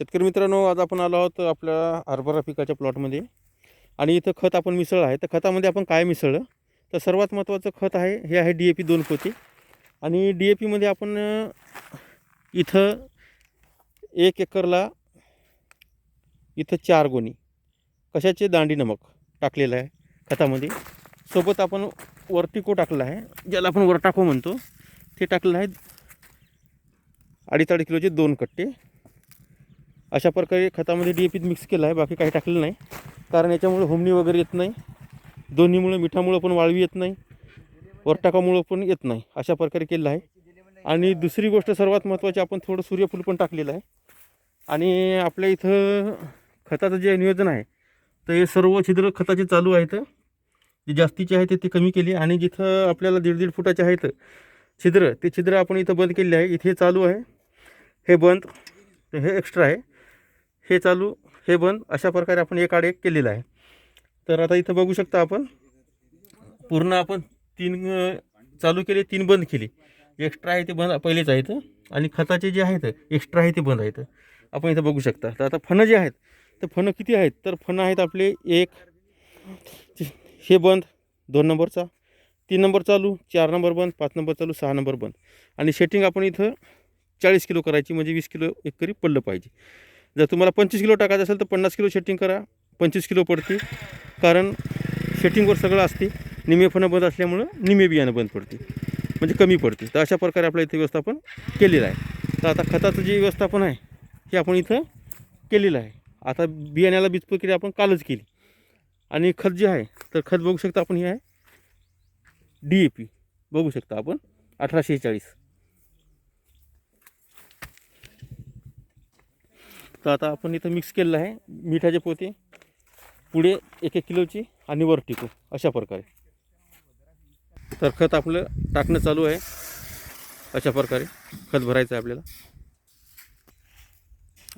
शेतकरी मित्रांनो आज आपण आलो आहोत आपल्या हरभरा पिकाच्या प्लॉटमध्ये. आणि इथं खत आपण मिसळलं आहे. तर खतामध्ये आपण काय मिसळलं? तर सर्वात महत्त्वाचं खत आहे हे आहे डी ए पी दोन पोते. आणि डी ए पीमध्ये आपण इथं एक एकरला इथं चार गोणी. कशाचे? दांडी नमक टाकलेलं आहे खतामध्ये. सोबत आपण वरटिको टाकलं आहे ज्याला आपण वरटाको म्हणतो. ते टाकलेलं आहे अडीच अडीच किलोचे दोन कट्टे. अशा प्रकारे खतामध्ये डी ए पीत मिक्स केलं आहे बाकी काही टाकलेलं नाही. कारण याच्यामुळे होमणी वगैरे येत नाही. दोन्हीमुळं मिठामुळं पण वाळवी येत नाही. वरटाकामुळं पण येत नाही. अशा प्रकारे केलं आहे. आणि दुसरी गोष्ट सर्वात महत्त्वाची आपण थोडं सूर्यफूल पण टाकलेलं आहे. आणि आपल्या इथं खताचं जे नियोजन आहे तर हे सर्व छिद्र खताचे चालू आहेत. जे जास्तीचे आहे ते ते कमी केली. आणि जिथं आपल्याला दीड दीड फुटाचे आहेत छिद्र ते छिद्र आपण इथं बंद केले आहे. इथे चालू आहे. हे बंद. हे एक्स्ट्रा आहे. हे चालू हे बंद अशा प्रकारे आपण एक आड एक केलेलं आहे. तर आता इथं बघू शकता आपण पूर्ण आपण तीन चालू केले तीन बंद केली. एक्स्ट्रा आहे ते बंद पहिलेच आहेत. आणि खताचे जे आहेत एक्स्ट्रा आहे ते बंद आहेत. आपण इथं बघू शकता. तर आता फणं जे आहेत तर फणं किती आहेत? तर फणं आहेत आपले एक हे बंद दोन नंबरचा. तीन नंबर चालू चार नंबर बंद पाच नंबर चालू सहा नंबर बंद. आणि शेटिंग आपण इथं चाळीस किलो करायची म्हणजे वीस किलो एकरी पडलं पाहिजे. जर तुम्हाला पंचवीस किलो टाकायचं असेल तर पन्नास किलो शेटिंग करा. पंचवीस किलो पडते. कारण शेटिंगवर सगळं असते. निमे फणं बंद असल्यामुळं निमे बियाणं बंद पडते. म्हणजे कमी पडते. तर अशा प्रकारे आपल्या इथे व्यवस्थापन केलेलं आहे. तर आता खताचं जे व्यवस्थापन आहे हे आपण इथं केलेलं आहे. आता बियाण्याला बीज प्रक्रिया आपण कालच केली. आणि खत जे आहे तर खत बघू शकता आपण हे आहे. डी ए पी बघू शकता आपण. अठराशे चाळीस. तर आता आपण इथं मिक्स केलेलं आहे. मिठाचे पोते पुढे एक एक किलोची आणि वर टिकू अशा प्रकारे. तर खत आपलं टाकणं चालू आहे. अशा प्रकारे खत भरायचं आहे आपल्याला.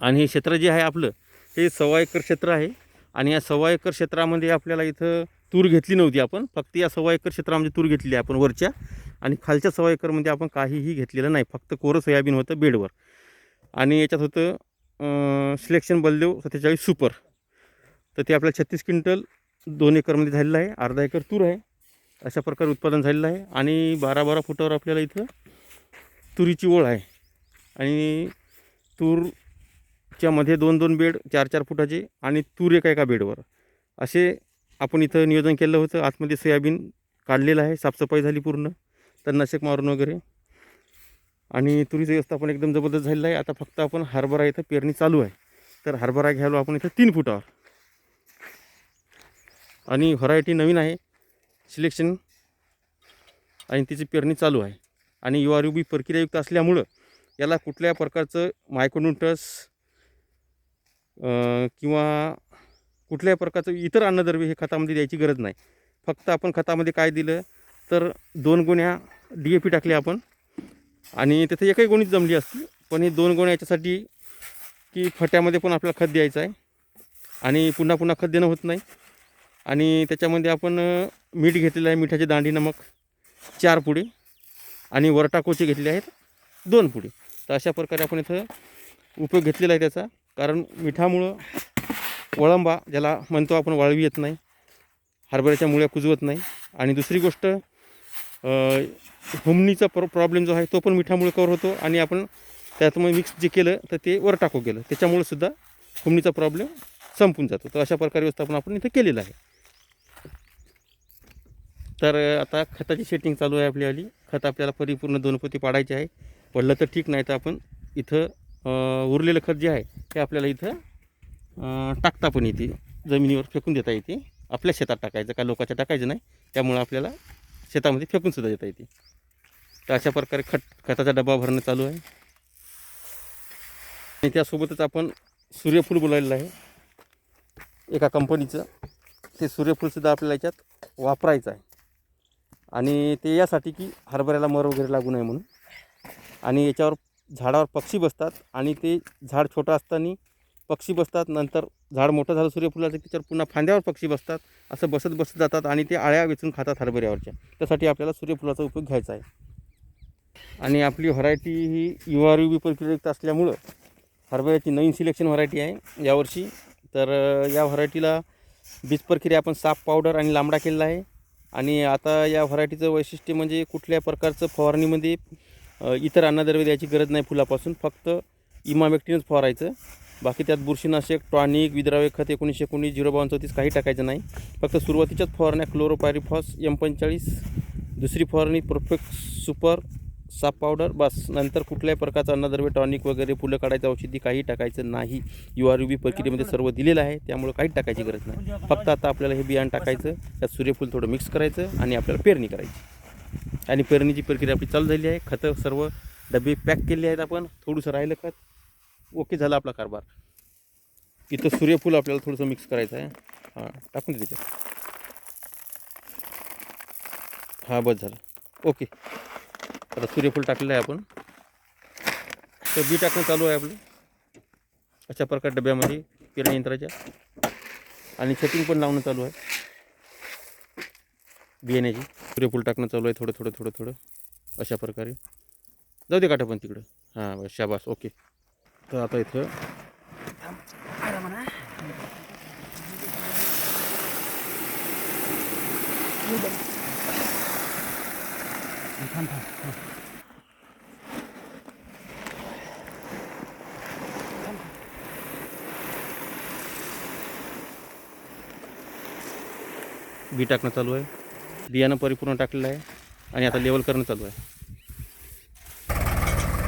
आणि हे क्षेत्र जे आहे आपलं हे सव्वा एकर क्षेत्र आहे. आणि या सव्वा एकर क्षेत्रामध्ये आपल्याला इथं तूर घेतली नव्हती आपण. फक्त या सव्वा एकर क्षेत्रामध्ये तूर घेतली आहे आपण वरच्या. आणि खालच्या सव्वा एकरमध्ये आपण काहीही घेतलेलं नाही. फक्त कोरं सोयाबीन होतं बेडवर. आणि याच्यात होतं सिलेक्शन बलदेव सत्तेचाळीस सुपर तर ते आपल्या छत्तीस क्विंटल दोन एकरमध्ये झालेलं आहे. अर्धा एकर तूर आहे. अशा प्रकारे उत्पादन झालेलं आहे. आणि बारा बारा फुटावर आपल्याला इथं तुरीची ओळ आहे. आणि तूरच्या मध्ये दोन दोन बेड चार चार फुटाचे आणि तूर एका एका बेडवर. असे आपण इथं नियोजन केलं होतं. आतमध्ये सोयाबीन काढलेलं आहे. साफसफाई झाली पूर्ण. तणनाशक मारून वगैरे. आणि तुरीचं व्यवस्थापन एकदम जबरदस्त झालेलं आहे. आता फक्त आपण हरभरा इथं पेरणी चालू आहे. तर हरभरा घ्यायलो आपण इथं तीन फुटावर. आणि व्हरायटी नवीन आहे. सिलेक्शन आणि तिची पेरणी चालू आहे. आणि यू आर यू बी प्रक्रियायुक्त असल्यामुळं याला कुठल्या प्रकारचं मायक्रोन्युट्रस किंवा कुठल्याही प्रकारचं इतर अन्नद्रव्य हे खतामध्ये द्यायची गरज नाही. फक्त आपण खतामध्ये काय दिलं तर दोन गुण्या डी ए पी टाकले आपण. आणि तिथे एकही गोणीच जमली असती. पण हे दोन गोण्या याच्यासाठी की फट्यामध्ये पण आपल्याला खत द्यायचं आहे. आणि पुन्हा पुन्हा खत देणं होत नाही. आणि त्याच्यामध्ये आपण मीठ घेतलेलं आहे मिठाचे दांडी नमक चार पुढे आणि वरटाकोचे घेतले आहेत दोन पुढे तर अशा प्रकारे आपण इथं उपयोग घेतलेला आहे त्याचा. कारण मिठामुळं वळंबा ज्याला म्हणतो आपण वाळवी येत नाही. हरभऱ्याच्या मुळ्या कुजवत नाही. आणि दुसरी गोष्ट हुमणीचा प्र प्रॉब्लेम जो आहे तो पण मिठामुळे कवर होतो आणि आपण त्यातमध्ये मिक्स जे केलं तर ते वर टाकू गेलं. त्याच्यामुळे सुद्धा हुमणीचा प्रॉब्लेम संपून जातो. तर अशा प्रकारे व्यवस्थापन आपण इथं केलेलं आहे. तर आता खताची सेटिंग चालू आहे आपल्यावाली खत आपल्याला परिपूर्ण दोन पोती पाडायचे आहे. पडलं तर ठीक नाही तर आपण इथं उरलेलं खत जे आहे ते आपल्याला इथं टाकता पण येते. जमिनीवर फेकून देता येते. आपल्या शेतात टाकायचं का लोकाच्या टाकायचं नाही. त्यामुळं आपल्याला शेतामध्ये फेकूनसुद्धा देता येते. तर अशा प्रकारे खत खताचा डबा भरणं चालू आहे. आणि त्यासोबतच आपण सूर्यफूल बोलायला आहे. एका कंपनीचं. ते सूर्यफूलसुद्धा आपल्याला याच्यात वापरायचं आहे. आणि ते यासाठी की हरभऱ्याला मर वगैरे लागू नये म्हणून. आणि याच्यावर झाडावर पक्षी बसतात आणि ते झाड छोटं असताना पक्षी बसतात नंतर झाड मोठं झालं सूर्यफुलाचं की त्याच्यावर पुन्हा फांद्यावर पक्षी बसतात असं बसत बसत जातात आणि ते आळ्या वेचून खातात हरभऱ्यावरच्या. त्यासाठी आपल्याला सूर्यफुलाचा उपयोग घ्यायचा आहे. आणि आपली व्हरायटी ही यू आर यू बी प्रक्रियायुक्त असल्यामुळं हरभऱ्याची नवीन सिलेक्शन व्हरायटी आहे यावर्षी. तर या व्हरायटीला बीज प्रक्रिया आपण साफ पावडर आणि लांबडा केलेला आहे. आणि आता या व्हरायटीचं वैशिष्ट्य म्हणजे कुठल्या प्रकारचं फवारणीमध्ये इतर अन्नद्रव्य द्यायची गरज नाही फुलापासून. फक्त इमामेक्टिनच फवारायचं. बाकी त्यात बुरशीनाशक टॉनिक विद्राव्य खत एकोणीसशे एकोणीस झिरो बावन्न चौतीस काही टाकायचं नाही. फक्त सुरुवातीच्याच फवारण्या क्लोरोपायरिफॉस एम पंचेचाळीस दुसरी फवारणी परफेक्ट सुपर साप पावडर बस. नंतर कुठल्याही प्रकारचं अन्नद्रव्य टॉनिक वगैरे फुलं काढायचं औषधी काही टाकायचं नाही. यू आर यू बी प्रक्रियेमध्ये सर्व दिलेलं आहे त्यामुळे काहीच टाकायची गरज नाही. फक्त आता आपल्याला हे बियाणं टाकायचं त्यात सूर्यफूल थोडं मिक्स करायचं आणि आपल्याला पेरणी करायची. आणि पेरणीची प्रक्रिया आपली चालू झाली आहे. खतं सर्व डबे पॅक केले आहेत आपण. थोडंसं राहिलं खत. ओके झाला आपला कारभार. इथं सूर्यफूल आपल्याला थोडंसं मिक्स करायचं आहे. हां टाकून दे त्याच्यात. हां बस झालं. ओके. आता सूर्यफूल टाकलेलं आहे आपण. तर बी टाकणं चालू आहे आपलं. अशा प्रकार डब्यामध्ये पेरणी यंत्राच्या. आणि सेटिंग पण लावणं चालू आहे. बियाण्याची. सूर्यफूल टाकणं चालू आहे थोडं थोडं थोडं थोडं. अशा प्रकारे. जाऊ दे काठा पण तिकडं. हां बस शाबास. ओके. तर आता इथं बी टाकणं चालू आहे. बियाणं परिपूर्ण टाकलेलं आहे आणि आता लेवल करणं चालू आहे.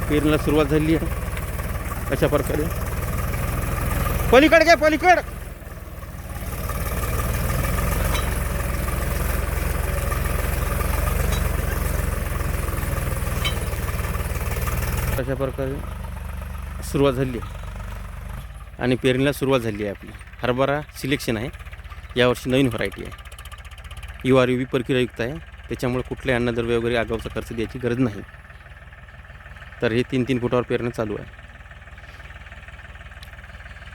पेरणीला सुरुवात झाली आहे. अशा प्रकारे. पलीकड घ्या पलीकड. अशा प्रकारे सुरुवात झाली. आहे आणि पेरणीला सुरुवात झाली आहे आपली. हरभरा सिलेक्शन आहे. यावर्षी नवीन व्हरायटी आहे. यू आर यू बी प्रक्रियायुक्त आहे. त्याच्यामुळे कुठल्याही अन्नद्रव्य वगैरे आगाऊचा खर्च द्यायची गरज नाही. तर हे तीन तीन फुटावर पेरणं चालू आहे.